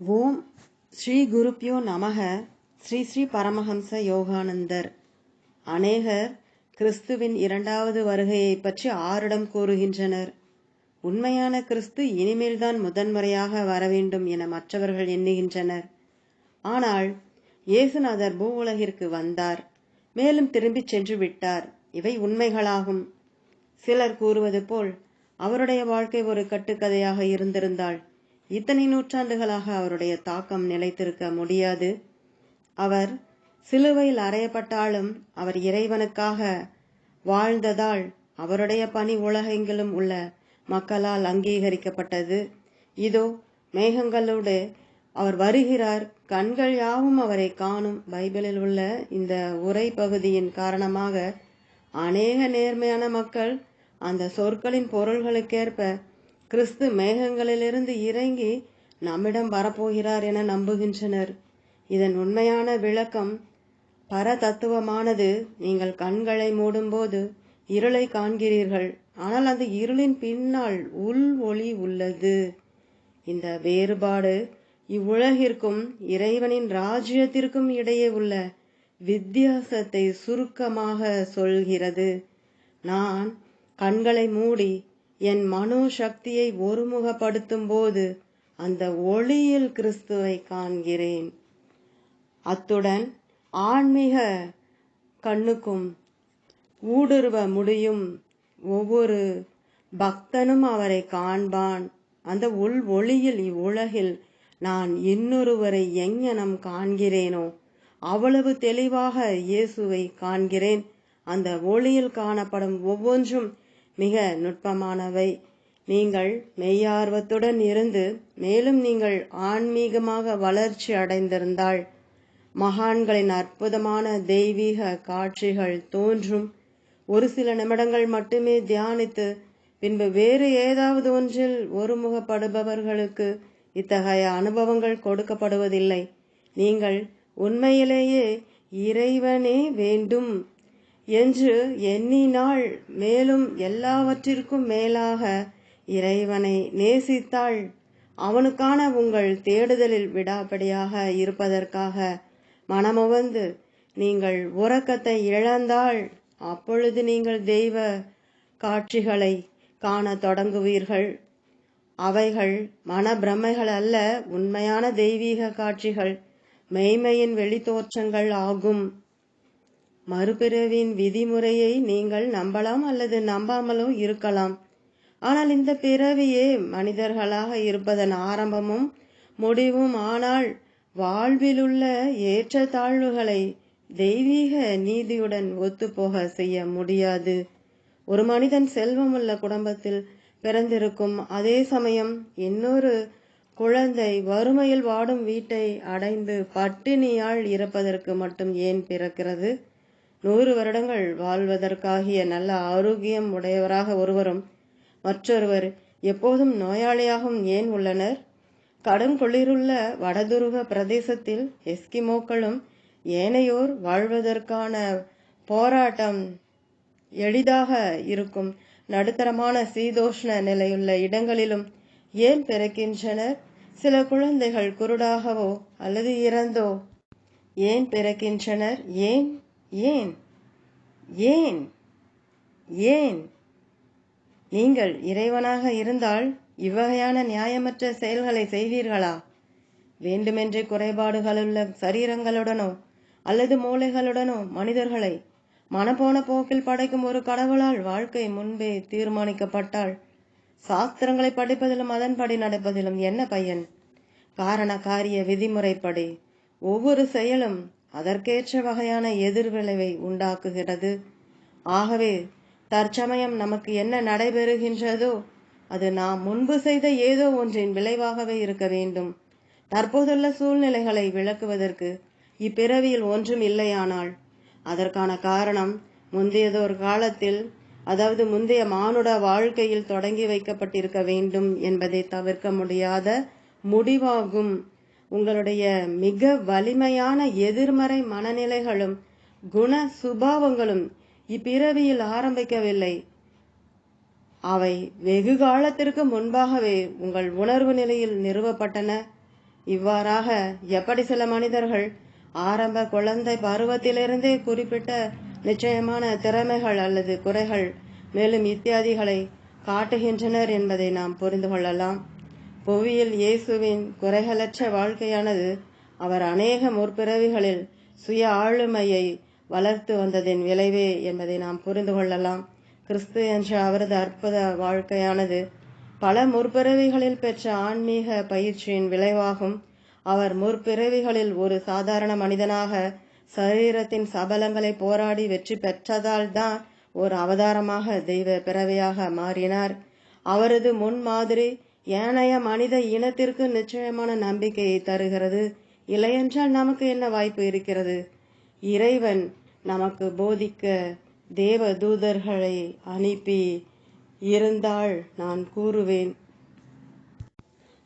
ஓம் ஸ்ரீ குருப்யோ நமக ஸ்ரீ ஸ்ரீ பரமஹம்ச யோகானந்தர். அநேகர் கிறிஸ்துவின் இரண்டாவது வருகையை பற்றி ஆரிடம் கூறுகின்றனர். உண்மையான கிறிஸ்து இனிமேல்தான் முதன்முறையாக வரவேண்டும் என மற்றவர்கள் எண்ணுகின்றனர். ஆனால் இயேசுநாதர் பூவுலகிற்கு வந்தார். மேலும் திரும்பிச் சென்று விட்டார். இவை உண்மைகளாகும். சிலர் கூறுவது போல் அவருடைய வாழ்க்கை ஒரு கட்டுக்கதையாக இருந்திருந்தாள் இத்தனை நூற்றாண்டுகளாக அவருடைய தாக்கம் நிலைத்திருக்க முடியாது. அவர் சிலுவையில் அறையப்பட்டாலும் அவர் இறைவனுக்காக வாழ்ந்ததால் அவருடைய பணி உலகெங்கிலும் உள்ள மக்களால் அங்கீகரிக்கப்பட்டது. இதோ மேகங்களோடு அவர் வருகிறார். கண்கள் யாவும் அவரை காணும். பைபிளில் உள்ள இந்த உரை பகுதியின் காரணமாக அநேக நேர்மையான மக்கள் அந்த சொற்களின் பொருள்களுக்கேற்ப கிறிஸ்து மேகங்களிலிருந்து இறங்கி நம்மிடம் வரப்போகிறார் என நம்புகின்றனர். இதன் உண்மையான விளக்கம் பரதத்துவமானது. நீங்கள் கண்களை மூடும்போது இருளை காண்கிறீர்கள். ஆனால் அந்த இருளின் பின்னால் உள் ஒளி உள்ளது. இந்த வேறுபாடு இவ்வுலகிற்கும் இறைவனின் ராஜ்யத்திற்கும் இடையே உள்ள வித்தியாசத்தை சுருக்கமாக சொல்கிறது. நான் கண்களை மூடி என் மனோ சக்தியை ஒருமுகப்படுத்தும் போது அந்த ஒளியில் கிறிஸ்துவை காண்கிறேன். அத்துடன் ஆன்மீக கண்ணுக்கும் ஊடுருவ முடியும். ஒவ்வொரு பக்தனும் அவரை காண்பான். அந்த உள் ஒளியில் இவ்வுலகில் நான் இன்னொருவரை எங்ஙனம் காண்கிறேனோ அவ்வளவு தெளிவாக இயேசுவை காண்கிறேன். அந்த ஒளியில் காணப்படும் ஒவ்வொன்றும் மிக நுட்பமானவை. நீங்கள் மெய்யார்வத்துடன் இருந்து மேலும் நீங்கள் ஆன்மீகமாக வளர்ச்சி அடைந்திருந்தால் மகான்களின் அற்புதமான தெய்வீக காட்சிகள் தோன்றும். ஒரு சில நிமிடங்கள் மட்டுமே தியானித்து பின்பு வேறு ஏதாவது ஒன்றில் ஒருமுகப்படுபவர்களுக்கு இத்தகைய அனுபவங்கள் கொடுக்கப்படுவதில்லை. நீங்கள் உண்மையிலேயே இறைவனே வேண்டும் என்று எண்ணினாள் மேலும் எல்லாவற்றிற்கும் மேலாக இறைவனை நேசித்தாள். அவனுக்கான உங்கள் தேடுதலில் விடாபடியாக இருப்பதற்காக மனமுவந்து நீங்கள் உறக்கத்தை இழந்தால் அப்பொழுது நீங்கள் தெய்வ காட்சிகளை காண தொடங்குவீர்கள். அவைகள் மனப்பிரமைகள் அல்ல உண்மையான தெய்வீக காட்சிகள். மெய்மையின் வெளித்தோற்றங்கள் ஆகும். மறுபிறவின் விதிமுறையை நீங்கள் நம்பலாம் அல்லது நம்பாமலும் இருக்கலாம். ஆனால் இந்த பிறவியே மனிதர்களாக இருப்பதன் ஆரம்பமும் முடிவும் ஆனால் வாழ்விலுள்ள ஏற்ற தாழ்வுகளை தெய்வீக நீதியுடன் ஒத்துப்போக செய்ய முடியாது. ஒரு மனிதன் செல்வமுள்ள குடும்பத்தில் பிறந்திருக்கும் அதே சமயம் இன்னொரு குழந்தை வறுமையில் வாடும் வீட்டை அடைந்து பட்டினியால் இறப்பதற்கு மட்டும் ஏன் பிறக்கிறது? நூறு வருடங்கள் வாழ்வதற்காகிய நல்ல ஆரோக்கியம் உடையவராக ஒருவரும் மற்றொருவர் எப்போதும் நோயாளியாகவும் ஏன் உள்ளனர்? கடும் குளிருள்ள வடதுருவ பிரதேசத்தில் எஸ்கிமோக்களும் ஏனையோர் வாழ்வதற்கான போராட்டம் எளிதாக இருக்கும். நடுத்தரமான சீதோஷ்ண நிலையுள்ள இடங்களிலும் ஏன் பிறக்கின்றனர்? சில குழந்தைகள் குருடாகவோ அல்லது இறந்தோ ஏன் பிறக்கின்றனர்? ஏன் ஏன்? ஏன்? ஏன்? நீங்கள் இறைவனாக இருந்தால் இவ்வகையான நியாயமற்ற செயல்களை செய்வீர்களா? வேண்டுமென்றே குறைபாடுகளுள்ள சரீரங்களுடனோ அல்லது மூளைகளுடனோ மனிதர்களை மனப்போன போக்கில் படைக்கும் ஒரு கடவுளால் வாழ்க்கை முன்பே தீர்மானிக்கப்பட்டால் சாஸ்திரங்களை படிப்பதிலும் அதன்படி நடப்பதிலும் என்ன பயன்? காரண காரிய விதிமுறைப்படி ஒவ்வொரு செயலும் அதற்கேற்ற வகையான எதிர்விளைவை உண்டாக்குகிறது. ஆகவே தற்சமயம் நமக்கு என்ன நடைபெறுகின்றதோ அது நாம் முன்பு செய்த ஏதோ ஒன்றின் விளைவாகவே இருக்க வேண்டும். தற்போதுள்ள சூழ்நிலைகளை விளக்குவதற்கு இப்பிறவியில் ஒன்றும் இல்லையானால் அதற்கான காரணம் முந்தையதோர் காலத்தில் அதாவது முந்தைய மானுட வாழ்க்கையில் தொடங்கி வைக்கப்பட்டிருக்க வேண்டும் என்பதை தவிர்க்க முடியாத முடிவாகும். உங்களுடைய மிக வலிமையான எதிர்மறை மனநிலைகளும் குண சுபாவங்களும் இப்பிறவியில் ஆரம்பிக்கவில்லை. அவை வெகு காலத்திற்கு முன்பாகவே உங்கள் உணர்வு நிலையில் நிறுவப்பட்டன. இவ்வாறாக எப்படி சில மனிதர்கள் ஆரம்ப குழந்தை பருவத்திலிருந்தே குறிப்பிட்ட நிச்சயமான திறமைகள் அல்லது குறைகள் மேலும் இத்தியாதிகளை காட்டுகின்றனர் என்பதை நாம் புரிந்து கொள்ளலாம். புவியில் இயேசுவின் குறைகளற்ற வாழ்க்கையானது அவர் அநேக முற்பிறவிகளில் சுய ஆளுமையை வளர்த்து வந்ததின் விளைவே என்பதை நாம் புரிந்து கொள்ளலாம். கிறிஸ்து என்ற அவரது அற்புத வாழ்க்கையானது பல முற்பிறவிகளில் பெற்ற ஆன்மீக பயிற்சியின் விளைவாகும். அவர் முற்பிறவிகளில் ஒரு சாதாரண மனிதனாக சரீரத்தின் சபலங்களை போராடி வெற்றி பெற்றதால் தான் ஒரு அவதாரமாக தெய்வ பிறவியாக மாறினார். அவரது முன்மாதிரி ஏனைய மனித இனத்திற்கு நிச்சயமான நம்பிக்கையை தருகிறது. இல்லையென்றால் நமக்கு என்ன வாய்ப்பு இருக்கிறது? இறைவன் நமக்கு போதிக்க தேவ தூதர்களை அனுப்பி இருந்தால் நான் கூறுவேன்.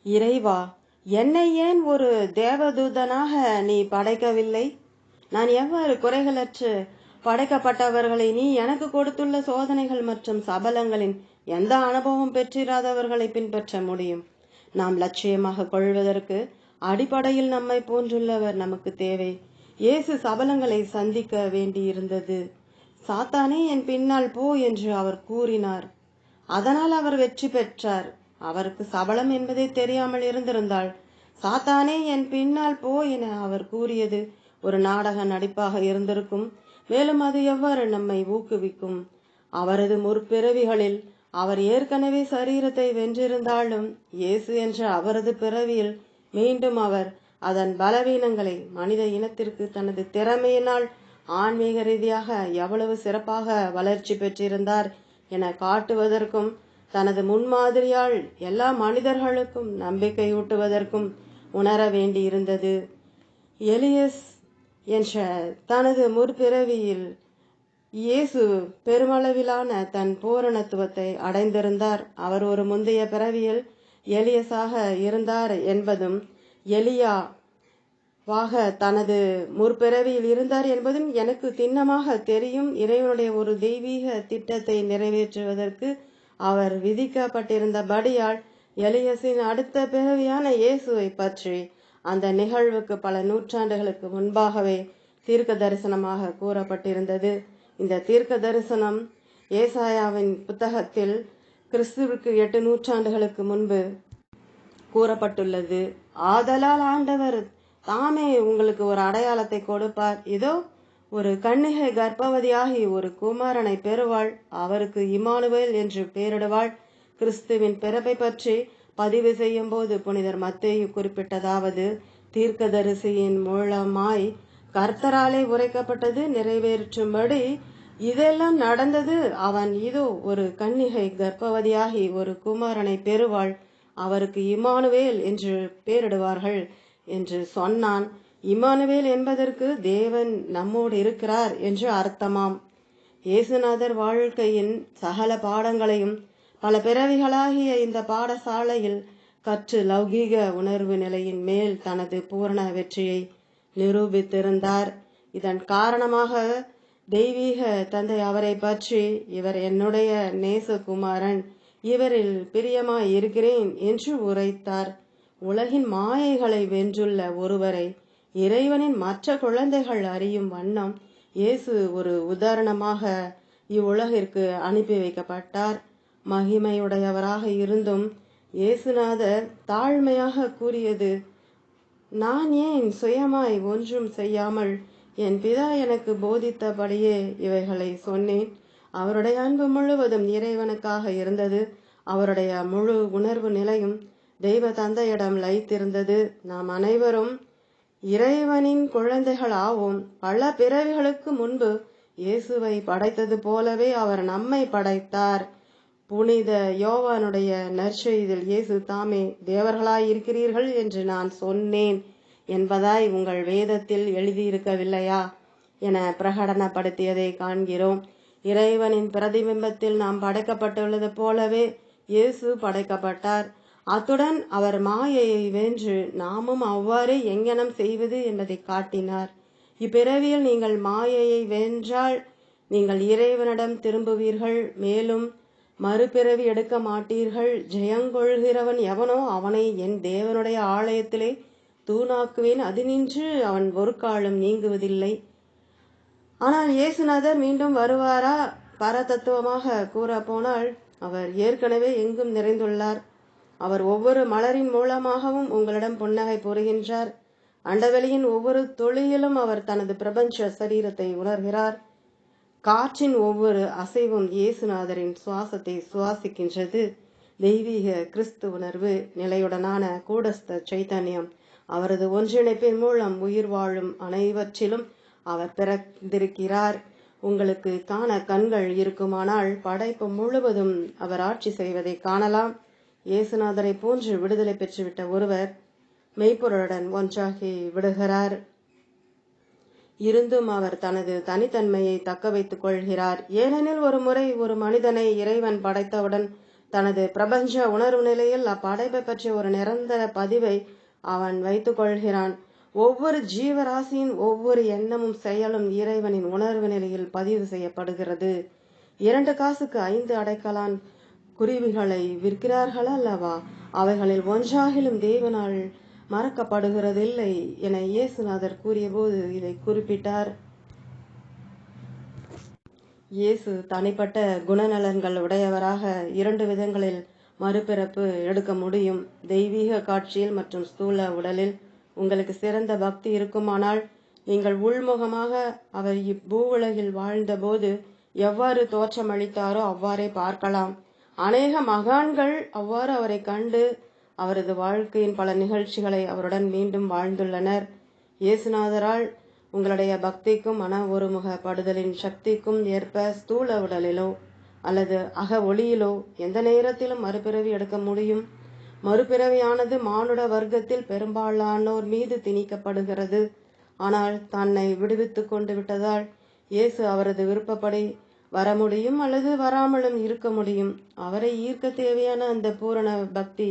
இறைவா என்னை ஏன் ஒரு தேவதூதனாக நீ படைக்கவில்லை? நான் எவ்வாறு குறைகளற்று படைக்கப்பட்டவர்களை நீ எனக்கு கொடுத்துள்ள சோதனைகள் மற்றும் சபலங்களின் எந்த அனுபவம் பெற்றிராதவர்களை பின்பற்ற முடியும்? நாம் லட்சியமாக கொள்வதற்கு அடிப்படையில் நம்மை போன்றுள்ளவர் நமக்கு தேவை. இயேசு சபலங்களை சந்திக்க வேண்டியிருந்தது. சாத்தானே என் பின்னால் போ என்று அவர் கூறினார். அதனால் அவர் வெற்றி பெற்றார். அவருக்கு சபலம் என்பதே தெரியாமல் இருந்திருந்தால் சாத்தானே என் பின்னால் போ என அவர் கூறியது ஒரு நாடக நடிப்பாக இருந்திருக்கும். மேலும் அது எவ்வாறு நம்மை ஊக்குவிக்கும்? அவரது முற்பிறவிகளில் அவர் ஏற்கனவே சரீரத்தை வென்றிருந்தாலும் இயேசு என்ற அவரது பிறவியில் மீண்டும் அவர் அதன் பலவீனங்களை மனித இனத்திற்கு தனது திறமையினால் ஆன்மீக ரீதியாக எவ்வளவு சிறப்பாக வளர்ச்சி பெற்றிருந்தார் என காட்டுவதற்கும் தனது முன்மாதிரியால் எல்லா மனிதர்களுக்கும் நம்பிக்கையூட்டுவதற்கும் உணர வேண்டியிருந்தது. எலியஸ் என்ற தனது முற்பிறவியில் இயேசு பெருமளவிலான தன் பூரணத்துவத்தை அடைந்திருந்தார். அவர் ஒரு முந்தைய பிறவியில் எலியஸாக இருந்தார் என்பதும் எலியா வாக தனது முற்பிறவியில் இருந்தார் என்பதும் எனக்கு திண்ணமாக தெரியும். இறைவனுடைய ஒரு தெய்வீக திட்டத்தை நிறைவேற்றுவதற்கு அவர் விதிக்கப்பட்டிருந்தபடியால் எலியஸின் அடுத்த பிறவியான இயேசுவை பற்றி அந்த நிகழ்வுக்கு பல நூற்றாண்டுகளுக்கு முன்பாகவே தீர்க்க தரிசனமாக கூறப்பட்டிருந்தது. இந்த தீர்க்க தரிசனம் ஏசாயாவின் புத்தகத்தில் கிறிஸ்துவுக்கு எட்டு நூற்றாண்டுகளுக்கு முன்பு கூறப்பட்டுள்ளது. ஆதலால் ஆண்டவர் தாமே உங்களுக்கு ஒரு அடையாளத்தை கொடுப்பார். இதோ ஒரு கண்ணிகை கர்ப்பவதியாகி ஒரு குமாரனை பெறுவாள். அவருக்கு இமானுவேல் என்று பெயரிடுவாள். கிறிஸ்துவின் பிறப்பை பற்றி பதிவு செய்யும் போது புனிதர் மத்தேயு குறிப்பிட்டதாவது தீர்க்கதரிசியின் மூலமாய் கர்த்தராலே உரைக்கப்பட்டது நிறைவேற்றும்படி இதெல்லாம் நடந்தது. அவன் இதோ ஒரு கன்னிகை கர்ப்பவதியாகி ஒரு குமாரனை பெறுவாள். அவருக்கு இமானுவேல் என்று பெயரிடுவார்கள் என்று சொன்னான். இமானுவேல் என்பதற்கு தேவன் நம்மோடு இருக்கிறார் என்று அர்த்தமாம். இயேசுநாதர் வாழ்க்கையின் சகல பாடங்களையும் பல பிறவிகளாகிய இந்த பாடசாலையில் கற்று லௌகீக உணர்வு நிலையின் மேல் தனது பூரண வெற்றியை நிரூபித்திருந்தார் இதன் காரணமாக தெய்வீக தந்தை அவரை பற்றி இவர் என்னுடைய நேசகுமாரன் இவரில் பிரியமாய் இருக்கிறேன் என்று உரைத்தார். உலகின் மாயைகளை வென்றுள்ள ஒருவரை இறைவனின் மற்ற குழந்தைகள் அறியும் வண்ணம் இயேசு ஒரு உதாரணமாக இவ்வுலகிற்கு அனுப்பி வைக்கப்பட்டார். மகிமையுடையவராக இருந்தும் இயேசுநாதர் தாழ்மையாக கூறியது நான் ஏன் சுயமாய் ஒன்றும் செய்யாமல் என் பிதா எனக்கு போதித்தபடியே இவைகளை சொன்னேன். அவருடைய அன்பு முழுவதும் இறைவனுக்காக இருந்தது. அவருடைய முழு உணர்வு நிலையும் தெய்வ தந்தையிடம் லைத்திருந்தது. நாம் அனைவரும் இறைவனின் குழந்தைகள் ஆவோம் பல பிறவிகளுக்கு முன்பு இயேசுவை படைத்தது போலவே அவர் நம்மை படைத்தார். புனித யோவானுடைய நற்செய்தில் இயேசு தாமே தேவர்களாய் இருக்கிறீர்கள் என்று நான் சொன்னேன் என்பதாய் உங்கள் வேதத்தில் எழுதியிருக்கவில்லையா? என பிரகடனப்படுத்தியதை காண்கிறோம். இறைவனின் பிரதிபிம்பத்தில் நாம் படைக்கப்பட்டுள்ளது போலவே இயேசு படைக்கப்பட்டார். அத்துடன் அவர் மாயையை வென்று நாமும் அவ்வாறே எங்கனம் செய்வது என்பதை காட்டினார். இப்பிறவியில் நீங்கள் மாயையை வென்றால் நீங்கள் இறைவனிடம் திரும்புவீர்கள். மேலும் மறுபிறவி எடுக்க மாட்டீர்கள். ஜெயங்கொள்கிறவன் எவனோ அவனை என் தேவனுடைய ஆலயத்திலே தூணாக்குவேன். அது நின்று அவன் ஒரு காலம் நீங்குவதில்லை. ஆனால் இயேசுநாதர் மீண்டும் வருவாரா? பரதத்துவமாக கூற போனால் அவர் ஏற்கனவே எங்கும் நிறைந்துள்ளார். அவர் ஒவ்வொரு மலரின் மூலமாகவும் உங்களிடம் புன்னகை புரிகின்றார். அண்டவெளியின் ஒவ்வொரு தொழிலும் அவர் தனது பிரபஞ்ச சரீரத்தை உணர்கிறார். காற்றின் ஒவ்வொரு அசைவும் இயேசுநாதரின் சுவாசத்தை சுவாசிக்கின்றது. தெய்வீக கிறிஸ்து உணர்வு நிலையுடனான கூடஸ்த சைத்தன்யம் அவரது ஒன்றிணைப்பின் மூலம் உயிர் வாழும் அனைவற்றிலும் அவர் பிறந்திருக்கிறார். உங்களுக்கு காண கண்கள் இருக்குமானால் படைப்பு முழுவதும் அவர் ஆட்சி செய்வதை காணலாம். இயேசுநாதரை போன்று விடுதலை பெற்றுவிட்ட ஒருவர் மெய்ப்பொருளுடன் ஒன்றாகி விடுகிறார். இருந்தும் அவர் தனது தனித்தன்மையை தக்க வைத்துக் கொள்கிறார். ஏனெனில் ஒரு முறை ஒரு மனிதனை இறைவன் படைத்தவுடன் தனது பிரபஞ்ச உணர்வு நிலையில் அப்படைப்பை பற்றிய ஒரு நிரந்தர பதிவை அவன் வைத்துக் கொள்கிறான். ஒவ்வொரு ஜீவராசியின் ஒவ்வொரு எண்ணமும் செயலும் இறைவனின் உணர்வு நிலையில் பதிவு செய்யப்படுகிறது. இரண்டு காசுக்கு ஐந்து அடைக்கலான் குருவிகளை விற்கிறார்கள் அல்லவா? அவைகளில் ஒன்றாகிலும் தேவனால் மறக்கப்படுகிறதில்லை என இயேசுநாதர் கூறியபோது இதை குறிப்பிட்டார். இயேசு தனிப்பட்ட குணநலன்கள் உடையவராக இரண்டு விதங்களில் மறுபிறப்பு எடுக்க முடியும். தெய்வீக காட்சியில் மற்றும் ஸ்தூல உடலில். உங்களுக்கு சிறந்த பக்தி இருக்குமானால் நீங்கள் உள்முகமாக அவர் இப்பூவுலகில் வாழ்ந்தபோது எவ்வாறு தோற்றமளித்தாரோ அவ்வாறே பார்க்கலாம். அநேக மகான்கள் அவ்வாறு அவரை கண்டு அவரது வாழ்க்கையின் பல நிகழ்ச்சிகளை அவருடன் மீண்டும் வாழ்ந்துள்ளனர். இயேசுநாதரால் உங்களுடைய பக்திக்கும் மன ஒருமுகப்படுதலின் சக்திக்கும் ஏற்ப ஸ்தூல உடலிலோ அல்லது அக ஒளியிலோ எந்த நேரத்திலும் மறுபிறவி எடுக்க முடியும். மறுபிறவியானது மானுட வர்க்கத்தில் பெரும்பாலானோர் மீது திணிக்கப்படுகிறது. ஆனால் தன்னை விடுவித்துக் கொண்டு விட்டதால் இயேசு அவரது விருப்பப்படி வர முடியும் அல்லது வராமலும் இருக்க முடியும். அவரை ஈர்க்க தேவையான அந்த பூரண பக்தி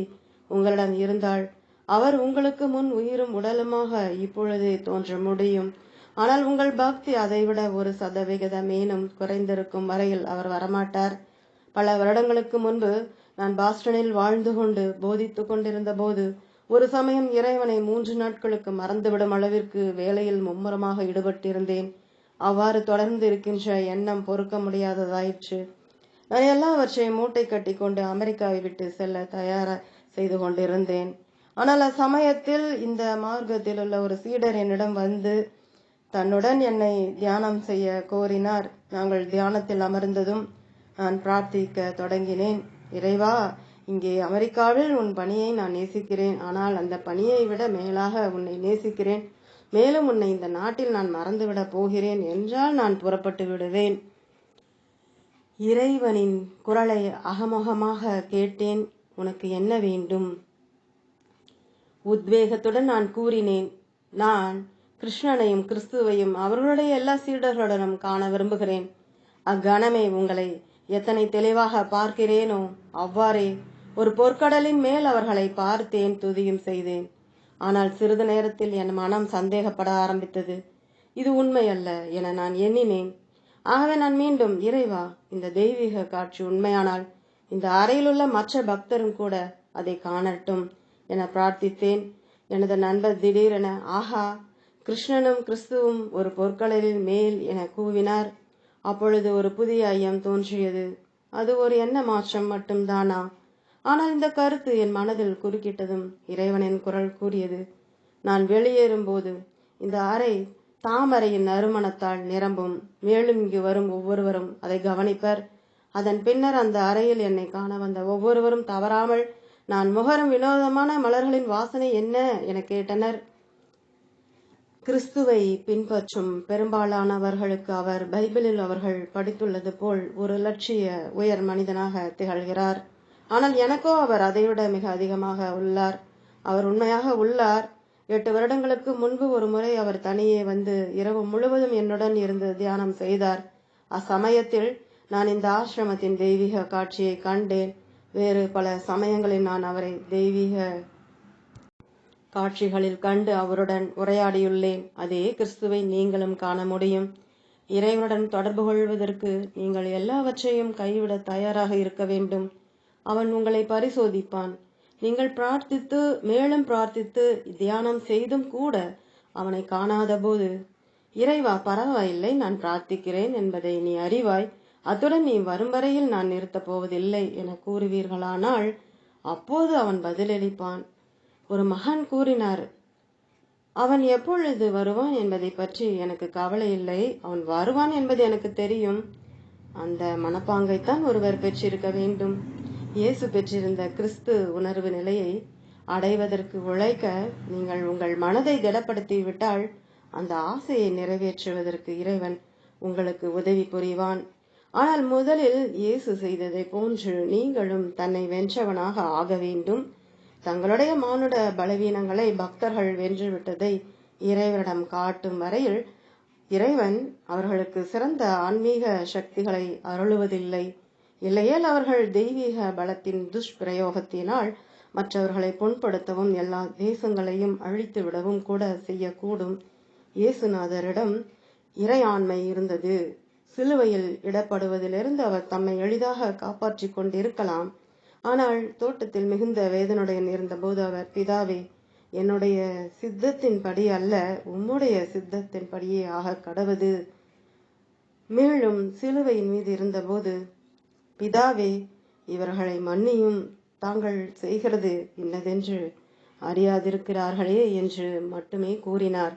உங்களிடம் இருந்தால் அவர் உங்களுக்கு முன் உயிரும் உடலுமாக இப்பொழுதே தோன்ற முடியும். ஆனால் உங்கள் பக்தி அதைவிட ஒரு சதவிகிதமேனும் குறைந்திருக்கும் வரையில் அவர் வரமாட்டார். பல வருடங்களுக்கு முன்பு நான் பாஸ்டனில் வாழ்ந்து கொண்டு போதித்துக் கொண்டிருந்த போது ஒரு சமயம் இறைவனை மூன்று நாட்களுக்கு மறந்துவிடும் அளவிற்கு வேலையில் மும்முரமாக ஈடுபட்டிருந்தேன். அவ்வாறு தொடர்ந்து இருக்கின்ற எண்ணம் பொறுக்க முடியாததாயிற்று. நான் எல்லாவற்றையும் மூட்டை கட்டி கொண்டு அமெரிக்காவை விட்டு செல்ல தயாரா செய்து கொண்டிருந்தேன். ஆனால் அச்சமயத்தில் இந்த மார்க்கத்தில் உள்ள ஒரு சீடர் என்னிடம் வந்து தன்னுடன் என்னை தியானம் செய்ய கோரினார். நாங்கள் தியானத்தில் அமர்ந்ததும் நான் பிரார்த்திக்க தொடங்கினேன். இறைவா இங்கே அமெரிக்காவில் உன் பணியை நான் நேசிக்கிறேன். ஆனால் அந்த பணியை விட மேலாக உன்னை நேசிக்கிறேன். மேலும் உன்னை இந்த நாட்டில் நான் மறந்துவிடப் போகிறேன். என்றால் நான் புறப்பட்டு விடுவேன். இறைவனின் குரலை அகமுகமாக கேட்டேன். உனக்கு என்ன வேண்டும்? உத்வேகத்துடன் நான் கூறினேன். நான் கிருஷ்ணனையும் கிறிஸ்துவையும் அவர்களுடைய எல்லா சீடர்களுடனும் காண விரும்புகிறேன். அக்கணமே உங்களை எத்தனை தெளிவாக பார்க்கிறேனோ அவ்வாறே ஒரு பொற்கடலின் மேல் அவர்களை பார்த்தேன் துதியும் செய்தேன். ஆனால் சிறிது நேரத்தில் என் மனம் சந்தேகப்பட ஆரம்பித்தது. இது உண்மை அல்ல என நான் எண்ணினேன். ஆகவே நான் மீண்டும் இறைவா இந்த தெய்வீக காட்சி உண்மையானால் இந்த அறையிலுள்ள மற்ற பக்தரும் கூட அதை காணட்டும் என பிரார்த்தித்தேன். எனது நண்பர் திடீரென ஆஹா கிருஷ்ணனும் கிறிஸ்துவும் ஒரு பொற்கடலில் மேல் என கூவினார். அப்பொழுது ஒரு புதிய ஐயம் தோன்றியது. அது ஒரு எண்ண மாற்றம் மட்டும்தானா? ஆனால் இந்த கருத்து என் மனதில் குறுக்கிட்டதும் இறைவனின் குரல் கூறியது நான் வெளியேறும்போது இந்த அறை தாமரையின் நறுமணத்தால் நிரம்பும். மேலும் இங்கு வரும் ஒவ்வொருவரும் அதை கவனிப்பர். அதன் பின்னர் அந்த அறையில் என்னை காண வந்த ஒவ்வொருவரும் தவறாமல் நான் முகரும் வினோதமான மலர்களின் வாசனை என்ன? என கேட்டனர். கிறிஸ்துவை பின்பற்றும் பெரும்பாலானவர்களுக்கு அவர் பைபிளில் அவர்கள் படித்துள்ளது போல் ஒரு லட்சிய உயர் மனிதனாக திகழ்கிறார். ஆனால் எனக்கோ அவர் அதைவிட மிக அதிகமாக உள்ளார். அவர் உண்மையாக உள்ளார். எட்டு வருடங்களுக்கு முன்பு ஒரு முறை அவர் தனியே வந்து இரவு முழுவதும் என்னுடன் இருந்து தியானம் செய்தார். அச்சமயத்தில் நான் இந்த ஆசிரமத்தின் தெய்வீக காட்சியை கண்டேன். வேறு பல சமயங்களில் நான் அவரை தெய்வீக காட்சிகளில் கண்டு அவருடன் உரையாடியுள்ளேன். அதே கிறிஸ்துவை நீங்களும் காண முடியும். இறைவனுடன் தொடர்பு கொள்வதற்கு நீங்கள் எல்லாவற்றையும் கைவிட தயாராக இருக்க வேண்டும். அவன் உங்களை பரிசோதிப்பான். நீங்கள் பிரார்த்தித்து மேலும் பிரார்த்தித்து தியானம் செய்தும் கூட அவனை காணாத போது இறைவா பரவாயில்லை நான் பிரார்த்திக்கிறேன் என்பதை நீ அறிவாய். அத்துடன் நீ வரும் வரையில் நான் நிறுத்தப் போவதில்லை என கூறுவீர்களானால் அப்போது அவன் பதிலளிப்பான். ஒரு மகன் கூறினார் அவன் எப்பொழுது வருவான் என்பதை பற்றி எனக்கு கவலை இல்லை. அவன் வருவான் என்பது எனக்கு தெரியும். அந்த மனப்பாங்கைத்தான் ஒருவர் பெற்றிருக்க வேண்டும். இயேசு பெற்றிருந்த கிறிஸ்து உணர்வு நிலையை அடைவதற்கு உழைக்க நீங்கள் உங்கள் மனதை திடப்படுத்தி விட்டால் அந்த ஆசையை நிறைவேற்றுவதற்கு இறைவன் உங்களுக்கு உதவி புரிவான். ஆனால் முதலில் இயேசு செய்ததை போன்று நீங்களும் தன்னை வென்றவனாக ஆக வேண்டும். தங்களுடைய மானுட பலவீனங்களை பக்தர்கள் வென்றுவிட்டதை இறைவனிடம் காட்டும் வரையில் இறைவன் அவர்களுக்கு சிறந்த ஆன்மீக சக்திகளை அருளுவதில்லை. இல்லையேல் அவர்கள் தெய்வீக பலத்தின் துஷ்பிரயோகத்தினால் மற்றவர்களை புண்படுத்தவும் எல்லா தேசங்களையும் அழித்து விடவும் கூட செய்யக்கூடும். இயேசுநாதரிடம் இறையாண்மை இருந்தது. சிலுவையில் இடப்படுவதிலிருந்து அவர் தம்மை எளிதாக காப்பாற்றிக் கொண்டிருக்கலாம். ஆனால் தோட்டத்தில் மிகுந்த வேதனுடன் இருந்தபோது அவர் பிதாவே என்னுடைய சித்தத்தின்படி அல்ல உம்முடைய சித்தத்தின்படியே ஆக கடவுது. மேலும் சிலுவையின் மீது இருந்தபோது பிதாவே இவர்களை மன்னியும். தாங்கள் செய்கிறது இன்னதென்று அறியாதிருக்கிறார்களே என்று மட்டுமே கூறினார்.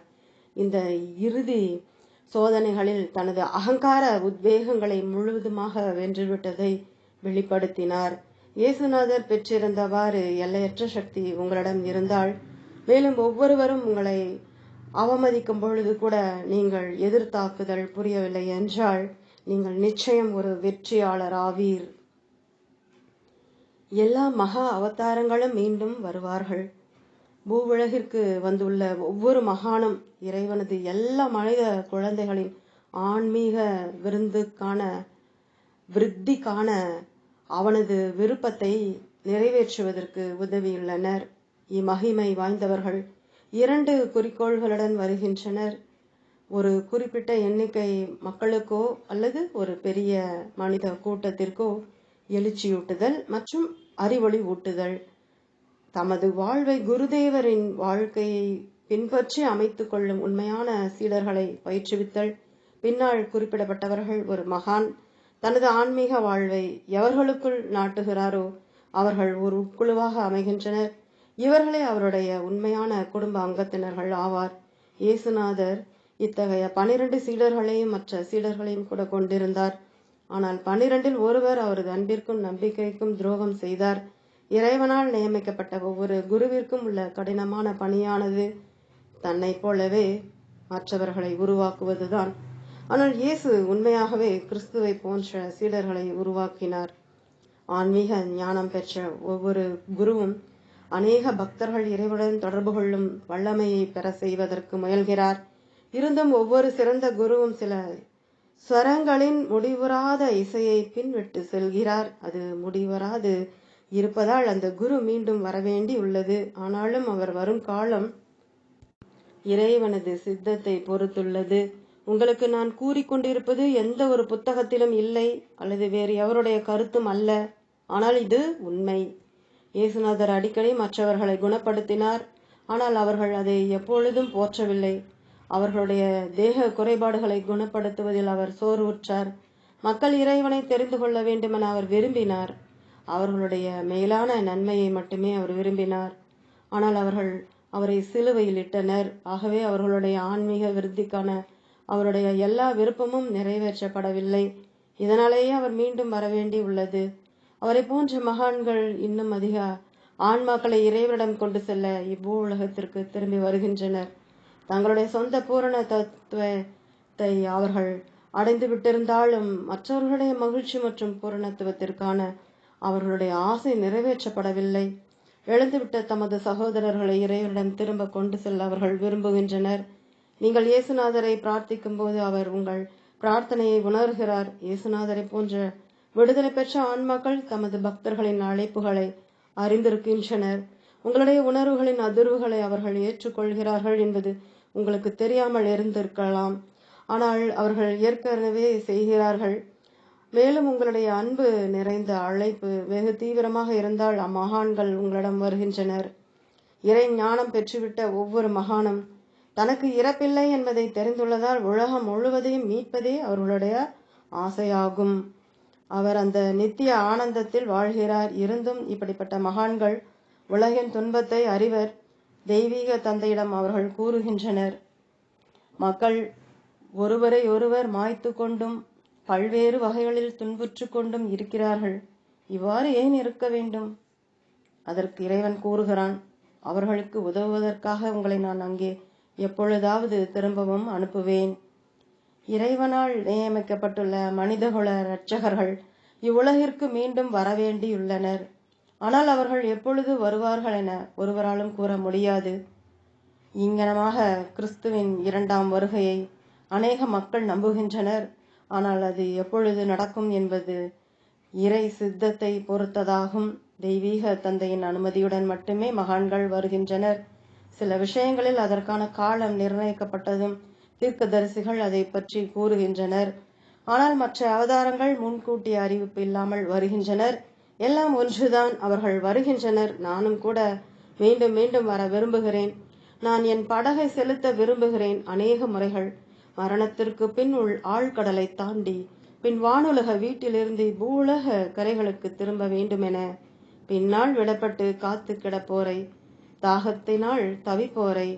இந்த இறுதி சோதனைகளில் தனது அகங்கார உத்வேகங்களை முழுவதுமாக வென்றுவிட்டதை வெளிப்படுத்தினார். இயேசுநாதர் பெற்றிருந்தவாறு எல்லையற்ற சக்தி உங்களிடம் இருந்தால் மேலும் ஒவ்வொருவரும் உங்களை அவமதிக்கும் பொழுது கூட நீங்கள் எதிர்த்தாக்குதல் புரியவில்லை என்றால் நீங்கள் நிச்சயம் ஒரு வெற்றியாளர் ஆவீர் எல்லா மகா அவதாரங்களும் மீண்டும் வருவார்கள். பூவுலகிற்கு வந்துள்ள ஒவ்வொரு மகானும் இறைவனது எல்லா மனித குழந்தைகளின் ஆன்மீக விருந்துக்கான விருத்திக்கான அவனது விருப்பத்தை நிறைவேற்றுவதற்கு உதவியுள்ளனர். இம்மகிமை வாய்ந்தவர்கள் இரண்டு குறிக்கோள்களுடன் வருகின்றனர். ஒரு குறிப்பிட்ட எண்ணிக்கை மக்களுக்கோ அல்லது ஒரு பெரிய மனித கூட்டத்திற்கோ எழுச்சியூட்டுதல் மற்றும் அறிவொளி ஊட்டுதல். தமது வாழ்வை குருதேவரின் வாழ்க்கையை பின்பற்றி அமைத்துக் கொள்ளும் உண்மையான சீடர்களை பயிற்றுவித்தல். பின்னால் குறிப்பிடப்பட்டவர்கள் ஒரு மகான். தனது ஆன்மீக வாழ்வை எவர்களுக்குள் நாட்டுகிறாரோ அவர்கள் ஒரு உட்குழுவாக அமைகின்றனர். இவர்களே அவருடைய உண்மையான குடும்ப அங்கத்தினர்கள் ஆவார். இயேசுநாதர் இத்தகைய பனிரெண்டு சீடர்களையும் மற்ற சீடர்களையும் கூட கொண்டிருந்தார். ஆனால் பனிரெண்டில் ஒருவர் அவரது அன்பிற்கும் நம்பிக்கைக்கும் துரோகம் செய்தார். இறைவனால் நியமிக்கப்பட்ட ஒவ்வொரு குருவிற்கும் உள்ள கடினமான பணியானது தன்னை போலவே மற்றவர்களை உருவாக்குவதுதான். ஆனால் இயேசு உண்மையாகவே கிறிஸ்துவை போன்ற சீடர்களை உருவாக்கினார். ஆன்மீக ஞானம் பெற்ற ஒவ்வொரு குருவும் அநேக பக்தர்கள் இறைவனுடன் தொடர்பு கொள்ளும் வல்லமையை பெற செய்வதற்கு முயல்கிறார். இருந்தும் ஒவ்வொரு சிறந்த குருவும் சில ஸ்வரங்களின் முடிவுறாத இசையை பின்விட்டு செல்கிறார். அது முடிவராது இருப்பதால் அந்த குரு மீண்டும் வரவேண்டி உள்ளது. ஆனாலும் அவர் வரும் காலம் இறைவனது சித்தத்தை பொறுத்துள்ளது. உங்களுக்கு நான் கூறிக்கொண்டிருப்பது எந்த ஒரு புத்தகத்திலும் இல்லை அல்லது வேறு எவருடைய கருத்தும் அல்ல. ஆனால் இது உண்மை. இயேசுநாதர் அடிக்கடி மற்றவர்களை குணப்படுத்தினார். ஆனால் அவர்கள் அதை எப்பொழுதும் போற்றவில்லை. அவர்களுடைய தேக குறைபாடுகளை குணப்படுத்துவதில் அவர் சோர்வுற்றார். மக்கள் இறைவனை தெரிந்து கொள்ள வேண்டுமென அவர் விரும்பினார். அவர்களுடைய மேலான நன்மையை மட்டுமே அவர் விரும்பினார். ஆனால் அவர்கள் அவரை சிலுவையில் இட்டனர். ஆகவே அவர்களுடைய ஆன்மீக விருத்திக்கான அவருடைய எல்லா விருப்பமும் நிறைவேற்றப்படவில்லை. இதனாலேயே அவர் மீண்டும் வரவேண்டி உள்ளது. அவரை போன்ற மகான்கள் இன்னும் அதிக ஆன்மாக்களை இறைவனிடம் கொண்டு செல்ல இவ்வூ உலகத்திற்கு திரும்பி வருகின்றனர். தங்களுடைய சொந்த பூரண தத்துவத்தை அவர்கள் அடைந்து விட்டிருந்தாலும் மற்றவர்களுடைய மகிழ்ச்சி மற்றும் பூரணத்துவத்திற்கான அவர்களுடைய ஆசை நிறைவேற்றப்படவில்லை. எழுந்துவிட்ட தமது சகோதரர்களை இறைவனிடம் திரும்ப கொண்டு செல்ல அவர்கள் விரும்புகின்றனர். நீங்கள் இயேசுநாதரை பிரார்த்திக்கும் போது அவர் உங்கள் பிரார்த்தனையை உணர்கிறார். இயேசுநாதரை போன்ற விடுதலை பெற்ற ஆன்மாக்கள் தமது பக்தர்களின் அழைப்புகளை அறிந்திருக்கின்றனர். உங்களுடைய உணர்வுகளின் அதிர்வுகளை அவர்கள் ஏற்றுக்கொள்கிறார்கள் என்பது உங்களுக்கு தெரியாமல் இருந்திருக்கலாம். ஆனால் அவர்கள் ஏற்கனவே செய்கிறார்கள். மேலும் உங்களுடைய அன்பு நிறைந்த அழைப்பு வெகு தீவிரமாக இருந்தால் அம்மகான்கள் உங்களிடம் வருகின்றனர். இறை ஞானம் பெற்றுவிட்ட ஒவ்வொரு மகானும் தனக்கு இறப்பில்லை என்பதை தெரிந்துள்ளதால் உலகம் முழுவதையும் மீட்பதே அவர்களுடைய ஆசையாகும். அவர் அந்த நித்திய ஆனந்தத்தில் வாழ்கிறார். இருந்தும் இப்படிப்பட்ட மகான்கள் உலகின் துன்பத்தை அறிவர். தெய்வீக தந்தையிடம் அவர்கள் கூறுகின்றனர். மக்கள் ஒருவரை ஒருவர் மாய்த்து கொண்டும் பல்வேறு வகைகளில் துன்புற்று கொண்டும் இருக்கிறார்கள். இவ்வாறு ஏன் இருக்க வேண்டும்? அதற்கு இறைவன் கூறுகிறான் அவர்களுக்கு உதவுவதற்காக உங்களை நான் அங்கே எப்பொழுதாவது திரும்பவும் அனுப்புவேன். இறைவனால் நியமிக்கப்பட்டுள்ள மனிதகுல இரட்சகர்கள் இவ்வுலகிற்கு மீண்டும் வரவேண்டியுள்ளனர். ஆனால் அவர்கள் எப்பொழுது வருவார்கள் என ஒருவராலும் கூற முடியாது. இங்கனமாக கிறிஸ்துவின் இரண்டாம் வருகையை அநேக மக்கள் நம்புகின்றனர். ஆனால் அது எப்பொழுது நடக்கும் என்பது இறை சித்தத்தை பொறுத்ததாகும். தெய்வீக தந்தையின் அனுமதியுடன் மட்டுமே மகான்கள் வருகின்றனர். சில விஷயங்களில் அதற்கான காலம் நிர்ணயிக்கப்பட்டதும் தீர்க்கதரிசிகள் அதை பற்றி கூறுகின்றனர். ஆனால் மற்ற அவதாரங்கள் முன்கூட்டிய அறிவிப்பு இல்லாமல் வருகின்றனர். எல்லாம் ஒன்றுதான் அவர்கள் வருகின்றனர். நானும் கூட மீண்டும் மீண்டும் வர விரும்புகிறேன். நான் என் படகை செலுத்த விரும்புகிறேன். அநேக முறைகள் மரணத்திற்கு பின் உள் ஆழ்கடலை தாண்டி பின் வானுலக வீட்டிலிருந்து பூலக கரைகளுக்கு திரும்ப வேண்டுமென பின்னால் விடப்பட்டு காத்து கிடப்போரை தாகத்தினால் தவிப்போரை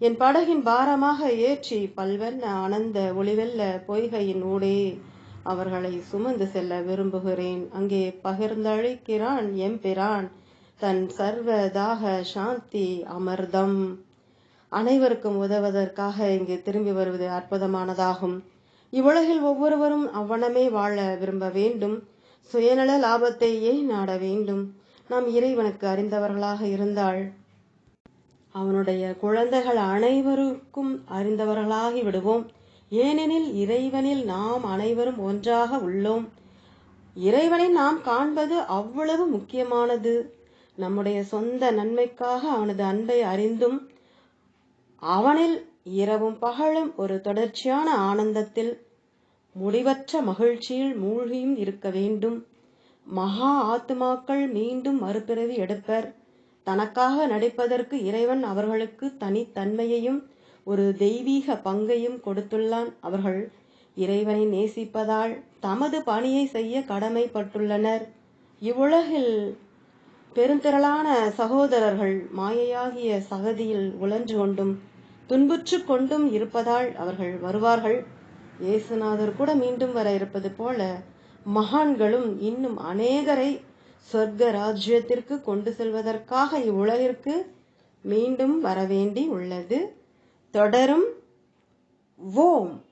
என் படகின் பாரமாக ஏற்றி பல்வென்ன ஆனந்த ஒளிவெல்ல பொய்கையின் ஊடே அவர்களை சுமந்து செல்ல விரும்புகிறேன். அங்கே பகிர்ந்தழிக்கிறான் எம்பிரான் தன் சர்வதாக சாந்தி அமர்தம். அனைவருக்கும் உதவுவதற்காக இங்கு திரும்பி வருவது அற்புதமானதாகும். இவ்வுலகில் ஒவ்வொருவரும் அவ்வனமே வாழ விரும்ப வேண்டும். சுயநல லாபத்தையே நாட வேண்டும். நாம் இறைவனுக்கு அறிந்தவர்களாக இருந்தால் அவனுடைய குழந்தைகள் அனைவருக்கும் அறிந்தவர்களாகி விடுவோம். ஏனெனில் இறைவனில் நாம் அனைவரும் ஒன்றாக உள்ளோம். இறைவனை நாம் காண்பது அவ்வளவு முக்கியமானது. நம்முடைய சொந்த நன்மைக்காக அவனது அன்பை அறிந்தும் அவனில் இரவும் பகலும் ஒரு தொடர்ச்சியான ஆனந்தத்தில் முடிவற்ற மகிழ்ச்சியில் மூழ்கியும் இருக்க வேண்டும். மகா ஆத்மாக்கள் மீண்டும் மறுபிறவி எடுப்பர். தனக்காக நடிப்பதற்கு இறைவன் அவர்களுக்கு தனித்தன்மையையும் ஒரு தெய்வீக பங்கையும் கொடுத்துள்ளான் அவர்கள். இறைவனை நேசிப்பதால் தமது பணியை செய்ய கடமைப்பட்டுள்ளனர். இவ்வுலகில் பெருந்திரளான சகோதரர்கள் மாயையாகிய சகதியில் உழன்று கொண்டும் துன்புற்று கொண்டும் இருப்பதால் அவர்கள் வருவார்கள். இயேசுநாதர் கூட மீண்டும் வர இருப்பது போல மகான்களும் இன்னும் அநேகரை சொர்க்க ராஜ்யத்திற்கு கொண்டு செல்வதற்காக இவ்வுலகிற்கு மீண்டும் வரவேண்டி உள்ளது. தொடரும். ஓம்.